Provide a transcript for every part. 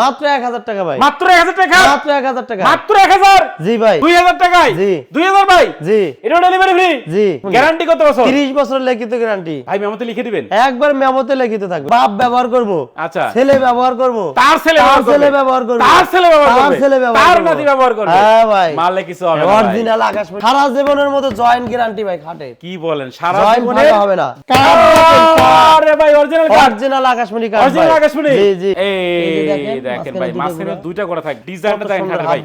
মাত্র এক হাজার টাকা ভাই। মাত্র এক হাজার টাকা? মাত্র এক হাজার টাকা। মাত্র এক হাজার? জি ভাই। দুই হাজার টাকায়? জি। দুই হাজার ভাই? জি। এটা ডেলিভারি ফ্রি জি। গ্যারান্টি কত বছর? তিরিশ বছর লিখিত গ্যারান্টি ভাই মেমোতে লিখে দিবেন। একবার মেমোতে লিখিত থাকবে। বাপ ব্যবহার করব। আচ্ছা। ছেলে ব্যবহার করব। তার ছেলে তার ছেলে ব্যবহার করবে। তার ছেলে ব্যবহার তার ছেলে ব্যবহার তার নাতি ব্যবহার করবে। হ্যাঁ ভাই। মারলে কিছু হবে অরিজিনাল আকাশ সারা জীবনের মতো জয়েন্ট গ্যারান্টি ভাই খাটে। কি বলেন? সারা জীবনে হবে না। আরে ভাই অরিজিনাল অরিজিনাল আকাশমণি কার্ড অরিজিনাল আকাশমণি। জি জি। এই এই দেখেন ভাই মাঝখানে দুইটা করা থাকে ডিজাইনটা দেখেন ভাই।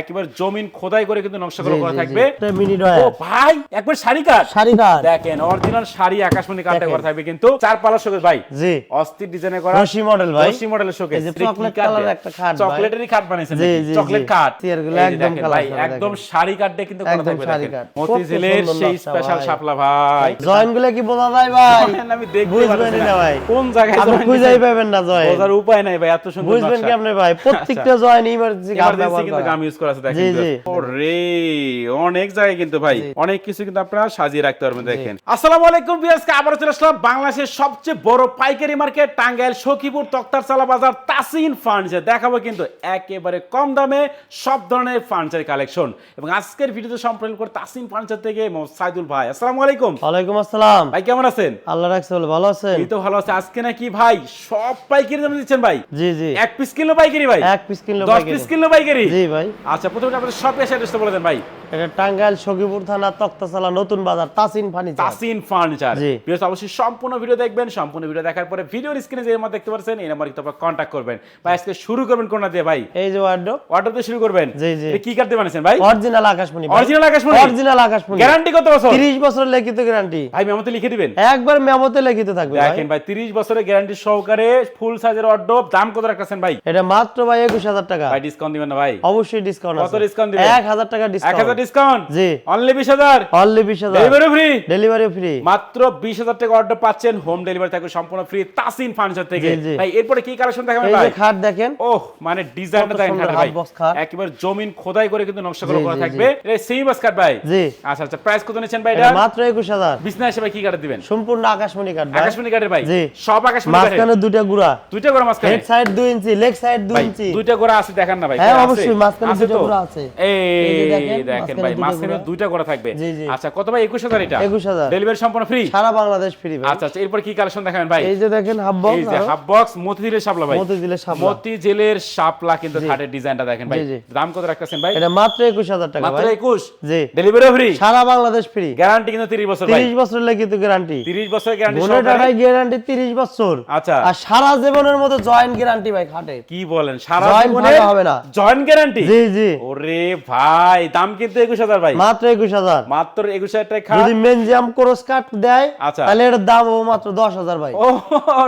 একেবারে জমিন খোদাই করে কিন্তু নকশা করে করা থাকবে। মিনি ও ভাই একবার শাড়ি কাট। শাড়ি কার্ড দেখেন অরিজিনাল শাড়ি আকাশমণি কাটে করা থাকবে কিন্তু চার পালার শোকেস ভাই। জি। অস্থির ডিজাইনে করা রশি মডেল ভাই। রশি মডেলের শোকেস এই যে chocolate colour একটা খাট ভাই। চকলেটেরই খাট বানাইছেন জি, জি, চকলেট চেয়ারগুলো একদম একদম শাড়ি কাট কিন্তু করা থাকবে দেখেন। কাট। মতিঝিলের সেই স্পেশাল শাপলা ভাই। কি বোঝা যায় ভাই? আমি দেখতে না ভাই। কোন জায়গায় খুঁজেই পাবেন না জয়েন্ট বোঝার উপায় নাই ভাই এত সুন্দর বুঝবেন নকশা। কেমনে ভাই? প্রত্যেকটা জয়েন্ট ইমার্জেন্সি কার্ড ব্যবহার কিন্তু গাম ইউজ করা আছে দেখেন জি, ওরে, অনেক জায়গায় কিন্তু ভাই অনেক কিছু কিন্তু আপনারা সাজিয়ে রাখতে পারবেন দেখেন। আসসালামু আলাইকুম ভিউয়ার্স আবার চলে আসলাম বাংলাদেশের সবচেয়ে বড় পাইকারি মার্কেট টাঙ্গাইল সখীপুর তক্তারচালা বাজার তাসিন ফার্নিচার দেখাবো কিন্তু একেবারে কম দামে সব ধরনের ফার্নিচার কালেকশন এবং আজকের ভিডিওতে সম্পূর্ণ করে তাসিন ফার্নিচার থেকে সাইদুল ভাই। আসসালামু আলাইকুম। ওয়ালাইকুম আসসালাম। ভাই কেমন আছেন? আল্লাহ রাখছে ভালো আছেন? এই তো ভালো আছে। আজকে নাকি ভাই সব পাইকারি দামে দিচ্ছেন ভাই। জি জি। এক পিস কিনলো পাইকারি ভাই? এক পিস কিনলো দশ পাইকারি। পিস কিনলো পাইকারি? জি ভাই। আচ্ছা প্রথমে আপনাদের শপ এসে অ্যাড্রেসটা বলে দেন ভাই। এটা টাঙ্গাইল সখীপুর থানা তক্তাশালা নতুন বাজার তাসিন ফার্নিচার। তাসিন ফার্নিচার। জি। ভিউয়ার্স অবশ্যই সম্পূর্ণ ভিডিও দেখবেন সম্পূর্ণ ভিডিও দেখার পরে ভিডিওর স্ক্রিনে যে নাম্বার দেখতে পাচ্ছেন এই নাম্বারে আপনারা কন্টাক্ট করবেন। ভাই আজকে শুরু করবেন কোনটা দিয়ে ভাই? এই যে ওয়ার্ডরোব অর্ডার দিয়ে শুরু করবেন? জি, জি। কি কাটতে বানিয়েছেন ভাই? অরিজিনাল আকাশমণি অরিজিনাল আকাশমণি? অরিজিনাল আকাশমণি। গ্যারান্টি কত বছর? 30 বছর লিখিত গ্যারান্টি ভাই মেমোতে লিখে দিবেন? একবার মেমোতে লিখিত থাকবে ভাই। দেখেন ভাই 30 বছরের গ্যারান্টি সহকারে ফুল সাইজের অর্ডার দাম কত রাখতেছেন ভাই? এটা মাত্র ভাই 21000 টাকা। ভাই ডিসকাউন্ট দিবেন না ভাই। অবশ্যই ডিসকাউন্ট কত আছে। discount দিবেন? 1000 টাকা 1000 ডিসকাউন্ট জি। Only 20000 only 20000 delivery free delivery free মাত্র বিশ হাজার টাকা অর্ডার পাচ্ছেন। হোম ডেলিভারি থাকবে সম্পূর্ণ ফ্রি তাসিন ফার্নিচার থেকে। ভাই এরপরে কি কালেকশন দেখাবেন এই ভাই? যে খাট দেখেন। ওহ মানে ডিজাইনটা দেখেন ভাই। একেবারে জমিন খোদাই করে কিন্তু নকশা করে করা থাকবে। এটা সেমি বাস কাট ভাই। জি। আচ্ছা আচ্ছা প্রাইস কত নিচ্ছেন ভাই এটা মাত্র 21000 বিছনা হিসেবে কি কাটে দিবেন? সম্পূর্ণ আকাশমণি কাঠ ভাই। আকাশমণি কাটের ভাই? জি। সব আকাশমণি কাটের মাঝখানে দুইটা গুড়া। দুইটা করে মাঝখানে? Head side 2 inch leg side 2 inch দুইটা করে আছে দেখান না ভাই। হ্যাঁ, অবশ্যই, মাঝখানে দুইটা? করে আছে। এই দেখেন, দেখেন ভাই মাঝখানে দুইটা করে থাকবে। আচ্ছা কত ভাই 21000 এটা? 21000 ডেলিভারি সম্পূর্ণ ফ্রি সারা বাংলাদেশ ফ্রি ভাই। আচ্ছা আচ্ছা এরপর কি কালেকশন দেখাবেন ভাই? এই যে দেখেন হাফ বক্স এই যে হাফ বক্স মতিঝিলের শাপলা ভাই। মতিঝিলের শাপলা। মতিঝিলের শাপলা কিন্তু খাটের ডিজাইনটা দেখেন ভাই। দাম কত রাখতেছেন ভাই? এটা মাত্র 21000 টাকা মাত্র ভাই। 21 জি। ডেলিভারি ফ্রি সারা বাংলাদেশ ফ্রি গ্যারান্টি কিন্তু 30 বছর ভাই। 30 বছর লিখিত গ্যারান্টি 30 বছরের গ্যারান্টি মনে টাকায় গ্যারান্টি 30 বছর। আচ্ছা। আর সারা জীবনের মতো জয়েন্ট গ্যারান্টি ভাই খাটে কি বলেন সারা জীবনে হবে না। জয়েন্ট গ্যারান্টি জি জি। ওরে ভাই দাম কিন্তু 21000 ভাই। মাত্র 21000 মাত্র 21000 টাকা যদি মেনজিয়াম ক্রস কাট দেয় আচ্ছা। তাহলে এর দাম মাত্র 10000 ভাই। ও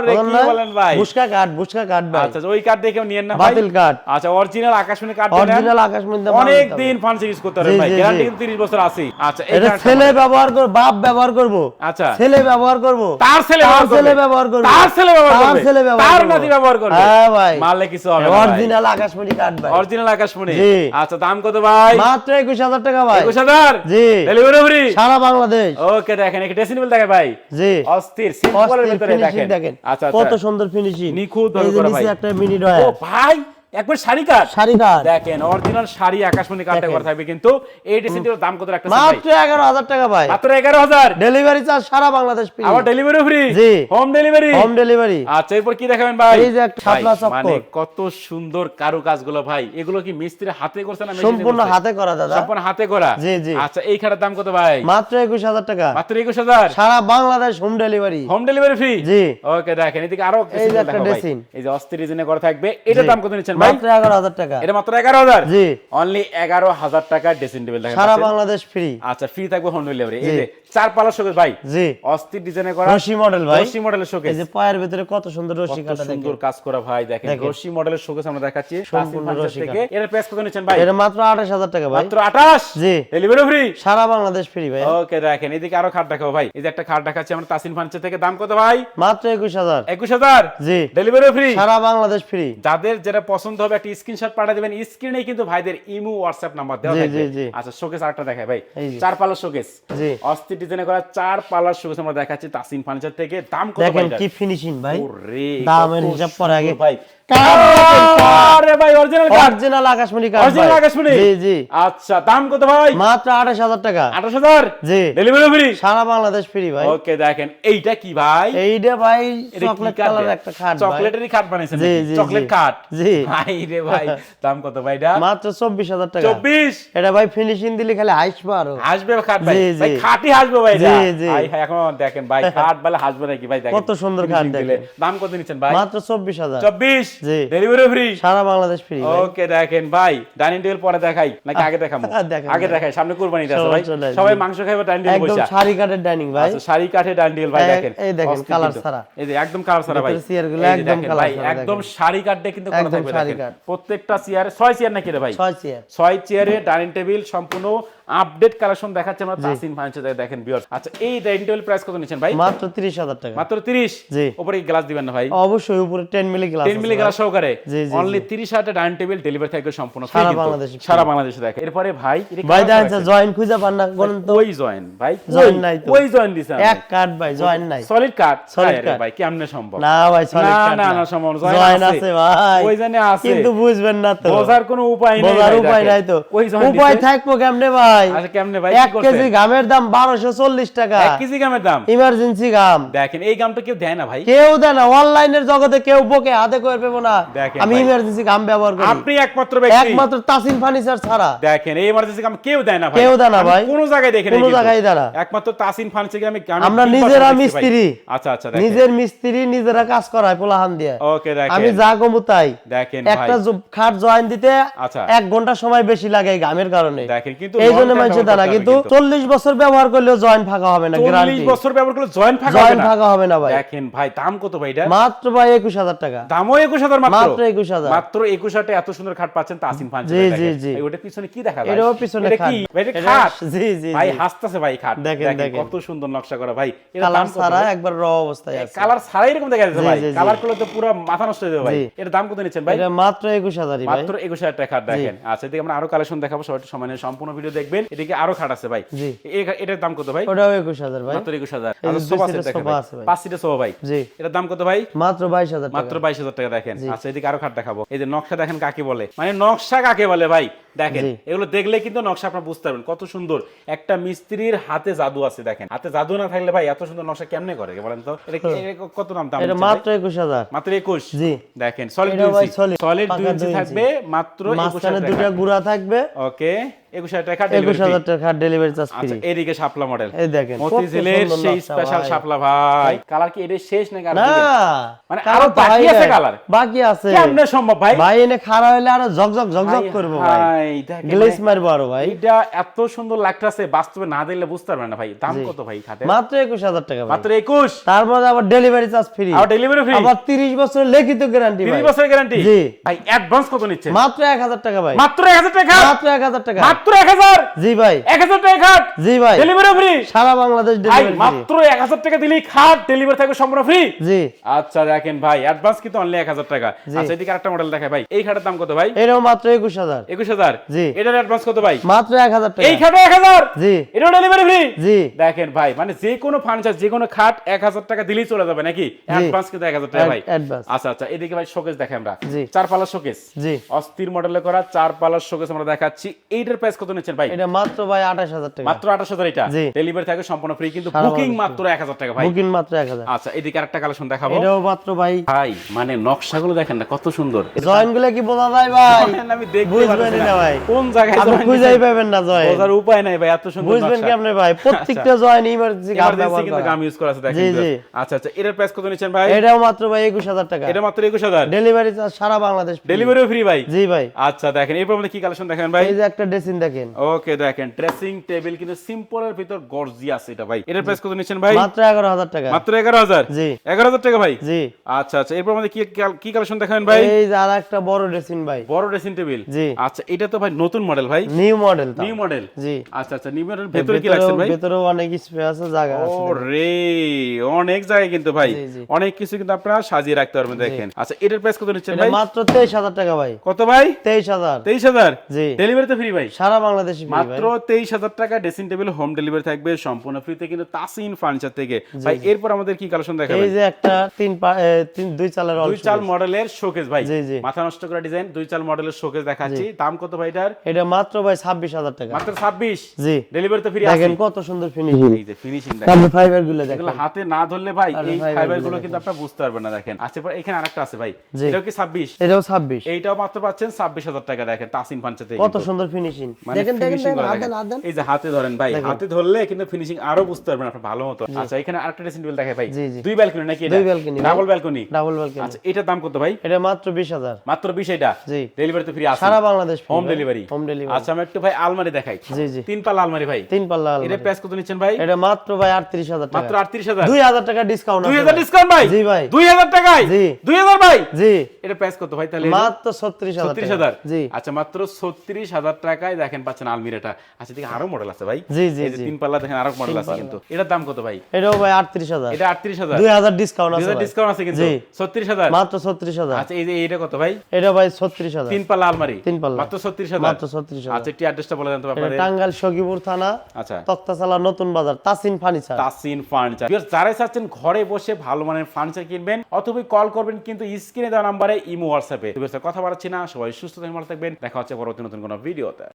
কি বলেন ভাই? বুশকা কাট বুশকা কাট ভাই। আচ্ছা ওই কার্ড দেখে নিয়েন না ভাই। বাতিল কাট। আচ্ছা অরিজিনাল আকাশমণি কার্ড অরিজিনাল আকাশমণি অনেক দিন ফান্ড ইউজ করতে পারবেন ভাই। গ্যারান্টি কিন্তু 30 বছর আছে। আচ্ছা এটা ছেলে ব্যবহার করব বাপ ব্যবহার করব। আচ্ছা। ছেলে ব্যবহার করব। তার ছেলে তার ছেলে করবে। ব্যবহার করবে। তার ছেলে ব্যবহার তার ছেলে ব্যবহার তার নাতি ব্যবহার করবে। হ্যাঁ ভাই। মারলে কিছু হবে অরিজিনাল আকাশমণি কাট ভাই। অরিজিনাল আকাশমণি। আচ্ছা দাম কত ভাই? মাত্র 21000 টাকা ভাই। 21000 জি। ডেলিভারি ফ্রি সারা বাংলাদেশ। ওকে দেখেন একটা ড্রেসিং টেবিল দেখে ভাই। জি। অস্থির সিম্পলের ভিতরে দেখেন। দেখেন। আচ্ছা কত আচ্ছা সুন্দর ফিনিশিং নিখুঁত ভাবে করা ভাই। একটা মিনি ও ভাই! একবার শাড়ি কাট। শাড়ি কাট। দেখেন অরিজিনাল শাড়ি আকাশমণি কাটটা করা থাকবে কিন্তু এই ড্রেসিং টেবিলের দাম কত রাখতেছেন মাত্র 11000 টাকা ভাই। মাত্র 11000 ডেলিভারি চার্জ সারা বাংলাদেশ ফ্রি আবার ডেলিভারি ফ্রি জি। হোম ডেলিভারি হোম ডেলিভারি আচ্ছা এরপর কি দেখাবেন ভাই? এই যে একটা শাপলা ভাই, মানে কত সুন্দর কারু কাজগুলো ভাই। এগুলো কি মিস্ত্রি হাতে করছে না সম্পূর্ণ হাতে করা দাদা। সম্পূর্ণ হাতে করা? জি, জি। আচ্ছা এই খাটের দাম কত ভাই? মাত্র 21000 টাকা। মাত্র 21000 সারা Bangladesh home delivery home delivery free জি। ওকে দেখেন এদিকে আরও এই যে একটা dressing। এই যে অস্থির ডিজাইনে করা থাকবে। এটার দাম কত নিচ্ছেন ভাই মাত্র 11000 টাকা। এটা মাত্র 11000 জি। অনলি 11000 টাকা ড্রেসিং টেবিল দেখেন সারা বাংলাদেশ ফ্রি আচ্ছা ফ্রি থাকবে হোম ডেলিভারি এই যে চার পালার শোকেস ভাই জি। অস্থির ডিজাইনে করা রশি মডেল ভাই। রশি মডেলের শোকেস এই যে পায়ের ভিতরে কত সুন্দর রশি সুন্দর কাজ করা ভাই দেখেন। রশি মডেলের শোকেস আমরা দেখাচ্ছি। সম্পূর্ণ রশি থেকে। এর প্রাইস কত নিচ্ছেন ভাই? এটা মাত্র 28000 টাকা ভাই। মাত্র 28 জি। ডেলিভারি ফ্রি সারা বাংলাদেশ ফ্রি ভাই। ওকে দেখেন। এদিকে আরও খাট দেখাও ভাই। এই যে একটা খাট দেখাচ্ছি আমরা তাসিন ফার্নিচার থেকে। দাম কত ভাই? মাত্র 21000 21000 জি। ডেলিভারি ফ্রি সারা বাংলাদেশ ফ্রি যাদের যেটা পছন্দ পছন্দ হবে একটা স্ক্রিনশট পাঠিয়ে দেবেন। স্ক্রিনে কিন্তু ভাইদের ইমো হোয়াটসঅ্যাপ নাম্বার দেওয়া থাকবে। আচ্ছা শোকেস আরেকটা দেখায় ভাই। চার পালা শোকেস জি। অস্থির ডিজাইনে করা চার পালা শোকেস আমরা দেখাচ্ছি তাসিম ফার্নিচার থেকে। দাম কত দেখেন কি ফিনিশিং ভাই। ওরে দামের এর হিসাব পরে আগে। ভাই। আরে ভাই অরিজিনাল অরিজিনাল আকাশমণি কাঠ অরিজিনাল আকাশমণি? জি জি। আচ্ছা দাম কত ভাই? মাত্র আঠাশ হাজার টাকা। আঠাশ হাজার? জি। ডেলিভারি ফ্রি সারা বাংলাদেশ ফ্রি ভাই। ওকে দেখেন এইটা কি ভাই? এইটা ভাই চকলেট কালার একটা খাট চকলেটেরই খাট বানাইছেন জি, জি, চকলেট খাট? জি। ভাই রে ভাই দাম কত ভাই এটা? মাত্র চব্বিশ হাজার টাকা। চব্বিশ? এটা ভাই ফিনিশিং দিলে খালি হাসবে আরও। হাসবে খাট ভাই? ভাই জি। খাটি হাসবে ভাই জি, এটা। ভাই এখন দেখেন ভাই খাট বলে হাসবে নাকি? ভাই দেখেন কত সুন্দর খাট দিলে। দাম কত নিচ্ছেন ভাই? মাত্র চব্বিশ হাজার। চব্বিশ? জি। ডেলিভারি ফ্রি সারা বাংলাদেশ ফ্রি ওকে দেখেন ভাই ডাইনিং টেবিল পরে দেখাই নাকি আগে দেখাবো? আগে দেখাই সামনে কুরবানি আছে ভাই। সবাই মাংস খাইবে ডাইনিং টেবিল একদম শাড়ি কাঠের ডাইনিং ভাই। আচ্ছা শাড়ি কাঠে ডাইনিং টেবিল ভাই দেখেন। এই দেখেন, কালার কিন্তু। এই যে একদম কালার ছাড়া ভাই। ভিতরে চেয়ারগুলো একদম কালার ভাই একদম শাড়ি কাঠ কিন্তু করা থাকবে দেখেন। প্রত্যেকটা চেয়ার ছয় চেয়ার নাকি রে ভাই? ছয় চেয়ার ছয় চেয়ারে ডাইনিং টেবিল সম্পূর্ণ আপডেট কালেকশন দেখাচ্ছে আমরা তাসিন ফার্নিচার দেখেন ভিউয়ার্স আচ্ছা এই ডাইনিং টেবিল প্রাইস কত নিচ্ছেন ভাই? মাত্র তিরিশ হাজার টাকা। মাত্র 30 জি। উপরে গ্লাস দিবেন না ভাই। অবশ্যই উপরে ten milli glass 10 milli glass সহকারে। অনলি 30 হাজার ডাইনিং টেবিল ডেলিভারি থাকবে সম্পূর্ণ সারা। বাংলাদেশে সারা বাংলাদেশে দেখেন। এরপরে ভাই ভাই দেখেন জয়েন খুঁজে পান না বলেন তো। ওই জয়েন ভাই ওই- নাই তো। ওই জয়েন দিছে এক কাঠ ভাই জয়েন নাই। সলিড কাট সলিড card। ভাই কেমনে সম্ভব? না ভাই সলিড কাঠ না, না, সম্ভব না। জয়েন আছে। ভাই। ওই জয়েনে আছে। কিন্তু বুঝবেন না তো। বোঝার কোনো উপায় নেই বোঝার উপায় নাই তো। ওই জয়েন উপায় থাকব কেমনে ভাই? আচ্ছা কেমনে ভাই? এক কেজি গামের দাম বারোশো চল্লিশ টাকা। এক কেজি গামের দাম? ইমার্জেন্সি গাম দেখেন এই গামটা কেউ দেয় না ভাই। কেউ দেয় না। অনলাইনের জগতে কেউ বকে হাতে করে পেবো না। আমি ইমার্জেন্সি গাম ব্যবহার করি। আপনি একমাত্র ব্যক্তি। একমাত্র তাসিন ফার্নিচার ছাড়া। দেখেন এই ইমার্জেন্সি গাম কেউ দেয় না ভাই। কেউ দেয় না ভাই। কোনো জায়গায় দেখেন কোনো জায়গায় দেয় না। একমাত্র তাসিন ফার্নিচার আমি আমি আমরা নিজেরা মিস্ত্রি। আচ্ছা আচ্ছা দেখেন। নিজের মিস্ত্রি নিজেরা কাজ করায় পোলাহান দিয়ে। ওকে দেখেন। আমি যা কমু তাই। দেখেন ভাই। একটা খাট জয়েন দিতে আচ্ছা। এক ঘণ্টা সময় বেশি লাগে গামের কারণে। দেখেন কিন্তু এই দানা কিন্তু হবে চল্লিশ বছর ব্যবহার করলেও জয়েন ফাঁকা হবে না বছর ব্যবহার করলে জয়েন্ট ফাঁকা হবে না? ফাঁকা হবে না ভাই। দেখেন ভাই দাম কত ভাই এটা? মাত্র ভাই একুশ হাজার টাকা। দামও একুশ হাজার মাত্র? মাত্র 21,000 মাত্র একুশ হাজার এত সুন্দর খাট পাচ্ছেন তাসিম ফান জি, জি, জি। ওটা পিছনে কি দেখা যায়? এটাও পিছনে খাট। কি এটা এটা- খাট। জি, জি, ভাই। হাসতেছে ভাই খাট। দেখেন। কত সুন্দর নকশা করা ভাই। এটা দাম কত একবার র অবস্থায় আছে। কালার ছাড়াই এরকম দেখা যাচ্ছে ভাই। কালার করলে তো পুরো মাথা নষ্ট হয়ে যাবে ভাই। এর দাম কত নিচ্ছেন ভাই? এটা মাত্র একুশ হাজারই ভাই। মাত্র একুশ হাজার টাকা খাট দেখেন। আচ্ছা এদিকে আমরা আরও কালেকশন দেখাবো সবাই একটু সময় সম্পূর্ণ ভিডিও দেখবেন। এদিকে আরও খাট আছে ভাই। এটার দাম কত ভাই? ওটাও একুশ হাজার ভাই। মাত্র একুশ হাজার। আচ্ছা। পাঁচ সিটের সোফা ভাই। এটার দাম কত ভাই? মাত্র বাইশ হাজার মাত্র বাইশ হাজার টাকা দেখেন। আচ্ছা এদিকে আরও খাট দেখাবো। এই যে নকশা দেখেন কাকে বলে? মানে নকশা কাকে বলে ভাই? দেখেন এগুলো দেখলে কিন্তু নকশা আপনার বুঝতে পারবেন। কত সুন্দর। একটা মিস্ত্রির হাতে জাদু আছে দেখেন। হাতে জাদু না থাকলে ভাই এত সুন্দর নকশা কেমনে করে বলেন তো? এটা কত নাম দাম এটা মাত্র একুশ হাজার। মাত্র একুশ? জি। দেখেন সলিড সলিড দুই ইঞ্চি থাকবে মাত্র একুশ হাজার দুটা গুড়া থাকবে। ওকে। একুশ হাজার টাকা একুশ হাজার টাকা ডেলিভারি চার্জ ফ্রি এদিকে শাপলা মডেল এই দেখেন মতিঝিলের সেই স্পেশাল শাপলা ভাই। কালার কি এটা শেষ নাকি না মানে আরও বাকি আছে কালার? বাকি আছে। কেমনে সম্ভব ভাই? ভাই এনে খাড়া হইলে আরও ঝকঝক ঝকঝক ভাই, ভাই। ভাই, দেখেন গ্লেস ভাই, মারবো আরও ভাই। এইটা এত সুন্দর লাগতেছে বাস্তবে না দিলে বুঝতে পারবেন না ভাই। দাম কত ভাই মাত্র একুশ হাজার টাকা মাত্র একুশ? তার মধ্যে আবার ডেলিভারি চার্জ ফ্রি আর ডেলিভারি ফ্রি আবার তিরিশ বছর লিখিত গ্যারান্টি তিরিশ ভাই। বছরের গ্যারান্টি জি। ভাই অ্যাডভান্স কত নিচ্ছে? মাত্র এক হাজার টাকা ভাই। মাত্র এক হাজার টাকা? মাত্র এক হাজার টাকা। মাত্র এক হাজার। জি ভাই। এক হাজার টাকা খাট। জি ভাই। ডেলিভারি ফ্রি সারা বাংলাদেশ ডেলিভারি মাত্র এক হাজার টাকা দিলেই খাট ডেলিভারি থাকবে সম্পূর্ণ ফ্রি জি। আচ্ছা দেখেন ভাই অ্যাডভান্স কিন্তু অনলি এক হাজার টাকা। আচ্ছা এদিকে আরেকটা মডেল দেখায় ভাই। এই খাটের দাম কত ভাই? এটাও মাত্র একুশ হাজার। একুশ হাজার। জি। এটার অ্যাডভান্স কত ভাই? মাত্র এক হাজার টাকা। এই খাটে এক হাজার। জি। এটাও ডেলিভারি ফ্রি জি। দেখেন ভাই মানে যে কোনো ফার্নিচার যে কোনো খাট এক হাজার টাকা দিলেই চলে যাবে নাকি? অ্যাডভান্স কিন্তু এক হাজার টাকা ভাই। আচ্ছা আচ্ছা এদিকে ভাই শোকেস দেখে আমরা। চার পাল্লার শোকেস জি। অস্থির মডেলে করা চার পাল্লার শোকেস আমরা দেখাচ্ছি। এইটার প্রাইস কত নিচ্ছেন ভাই? এটা মাত্র ভাই আঠাশ হাজার টাকা। মাত্র আঠাশ হাজার এটা? ডেলিভারি থাকে সম্পূর্ণ ফ্রি কিন্তু বুকিং মাত্র এক হাজার টাকা ভাই। বুকিং মাত্র এক হাজার। আচ্ছা এদিকে আরেকটা কালেকশন দেখাবো। এটাও মাত্র ভাই। ভাই মানে নকশাগুলো দেখেন না কত সুন্দর। জয়েনগুলো কি বোঝা যায় ভাই? আমি দেখতে বুঝবেনই না। ভাই। কোন জায়গায় আপনি খুঁজেই পাবেন না জয়েন। বোঝার উপায় নাই ভাই এত সুন্দর বুঝবেন কি আপনি ভাই? প্রত্যেকটা জয়েন ইমার্জেন্সি গাম ব্যবহার কিন্তু গাম ইউজ করা আছে দেখেন। আচ্ছা আচ্ছা এটার প্রাইস কত নিচ্ছেন ভাই? এটাও মাত্র ভাই একুশ হাজার টাকা। এটা মাত্র একুশ হাজার? ডেলিভারি চার্জ সারা বাংলাদেশ। ডেলিভারিও ফ্রি ভাই? জি ভাই। আচ্ছা দেখেন এরপর আমাদের কি কালেকশন দেখেন ভাই? এই যে একটা ড্রেসিং দেখেন ওকে দেখেন ড্রেসিং টেবিল কিন্তু সিম্পলের ভিতর গর্জিয়াস এটা ভাই। এটার প্রাইস কত নিচ্ছেন ভাই? মাত্র এগারো হাজার টাকা। মাত্র এগারো হাজার? জি। এগারো হাজার টাকা ভাই? জি। আচ্ছা আচ্ছা এরপর আমাদের কি কি কালেকশন দেখাবেন ভাই? এই যে আর একটা বড় ড্রেসিং ভাই। বড় ড্রেসিং টেবিল জি। আচ্ছা এটা তো ভাই নতুন মডেল ভাই। নিউ মডেল নিউ মডেল জি। আচ্ছা আচ্ছা নিউ মডেল ভেতরে কি লাগছে ভাই? ভেতরেও অনেক স্পেস আছে জায়গা আছে। রে অনেক জায়গায় কিন্তু ভাই। অনেক কিছু কিন্তু আপনারা সাজিয়ে রাখতে পারবেন দেখেন। আচ্ছা এটার প্রাইস কত নিচ্ছেন ভাই? মাত্র তেইশ হাজার টাকা ভাই। কত ভাই? তেইশ হাজার। তেইশ হাজার? জি। ডেলিভারি তো ফ্রি ভাই। সারা বাংলাদেশে মাত্র তেইশ হাজার টাকা ড্রেসিং টেবিল হোম ডেলিভারি থাকবে সম্পূর্ণ ফ্রিতে কিন্তু তাসিন ফার্নিচার থেকে। ভাই এরপর আমাদের কি কালেকশন দেখাবেন? এই যে একটা তিন তিন দুই চালের দুই চাল মডেলের শোকেস ভাই। মাথা নষ্ট করা ডিজাইন দুই চাল মডেলের শোকেস দেখাচ্ছি। দাম কত ভাই এটার? এটা মাত্র ভাই ছাব্বিশ হাজার টাকা। মাত্র ছাব্বিশ? জি। ডেলিভারি তো ফ্রি আছে। দেখেন কত সুন্দর ফিনিশিং এই যে ফিনিশিং তারপর ফাইবারগুলো দেখেন। এগুলো হাতে না ধরলে ভাই এই ফাইবারগুলো কিন্তু আপনারা বুঝতে পারবেন না দেখেন। আচ্ছা পর এখানে আরেকটা আছে ভাই। এটাও কি ছাব্বিশ? এটাও ছাব্বিশ। এইটাও মাত্র পাচ্ছেন ছাব্বিশ হাজার টাকা দেখেন তাসিন ফার্নিচার থেকে কত সুন্দর ফিনিশিং মানে করা। এই যে হাতে ধরেন ভাই হাতে ধরলে কিন্তু ফিনিশিং আরও বুঝতে পারবেন আপনার ভালো মতো। আচ্ছা এখানে আরেকটা ড্রেসিং টেবিল দেখাই ভাই। জি, জি। দুই ব্যালকনি নাকি দুই balcony, double balcony double balcony আচ্ছা এটার দাম কত ভাই? এটা মাত্র বিশ হাজার। মাত্র বিশ এটা? জি। ডেলিভারি তো ফ্রি আছে। সারা Bangladesh home delivery home delivery আচ্ছা আমি একটু ভাই আলমারি দেখাই। জি জি। তিন পাল্লা আলমারি ভাই। তিন পাল্লা এটার আলমারি। প্রাইস কত নিচ্ছেন ভাই? এটা মাত্র ভাই আটত্রিশ হাজার মাত্র টাকা ডিসকাউন্ট ডিসকাউন্ট ভাই। জি ভাই। টাকায়? জি। ভাই? জি। এটা প্রাইস কত ভাই তাহলে? জি। আচ্ছা মাত্র ছত্রিশ হাজার টাকায় দেখেন পাচ্ছেন আলমিরাটা। আচ্ছা ঠিক আরও মডেল আছে ভাই। জি জি এই যে তিন পাল্লা দেখেন আরও মডেল আছে কিন্তু। এটার দাম কত ভাই? এটাও ভাই আটত্রিশ হাজার। এটা আটত্রিশ হাজার। দুই হাজার ডিসকাউন্ট আছে ভাই। ডিসকাউন্ট আছে কিন্তু। জি। ছত্রিশ হাজার। মাত্র ছত্রিশ হাজার। আচ্ছা এই যে এটা কত ভাই? এটা ভাই ছত্রিশ হাজার। তিন পাল্লা আলমারি। তিন পাল্লা। মাত্র ছত্রিশ হাজার। মাত্র ছত্রিশ হাজার। আচ্ছা একটি অ্যাড্রেসটা বলে দেন তো ব্যাপারে। টাঙ্গাইল সখীপুর থানা আচ্ছা। তক্তাশালা নতুন বাজার তাসিন ফার্নিচার। তাসিন ফার্নিচার। যারাই চাচ্ছেন ঘরে বসে ভালো মানের ফার্নিচার কিনবেন অথবা কল করবেন কিন্তু স্ক্রিনে দেওয়া নাম্বারে ইমো হোয়াটসঅ্যাপে। কথা বাড়াচ্ছি না। সবাই সুস্থ থাকবেন ভালো থাকবেন। দেখা হচ্ছে পরবর্তী নতুন কোনো ভিডিওতে।